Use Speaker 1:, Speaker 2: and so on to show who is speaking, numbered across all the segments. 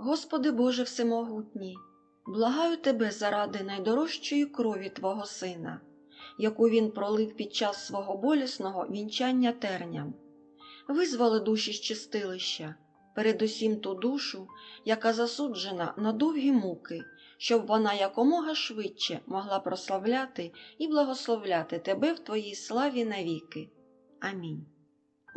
Speaker 1: Господи Боже Всемогутній, благаю Тебе заради найдорожчої крові Твого Сина, яку Він пролив під час свого болісного вінчання терням. Визволи душі з чистилища, передусім ту душу, яка засуджена на довгі муки, щоб вона якомога швидше могла прославляти і благословляти Тебе в Твоїй славі навіки. Амінь.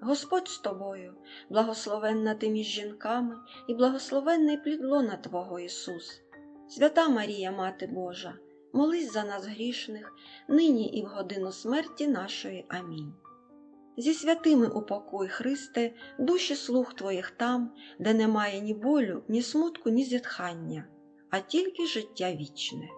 Speaker 1: Господь з тобою, благословенна ти між жінками, і благословенний плід лона Твого Ісус. Свята Марія, Мати Божа, молись за нас грішних, нині і в годину смерті нашої. Амінь. Зі святими упокой, Христе, душі слуг Твоїх там, де немає ні болю, ні смутку, ні зітхання, а тільки життя вічне.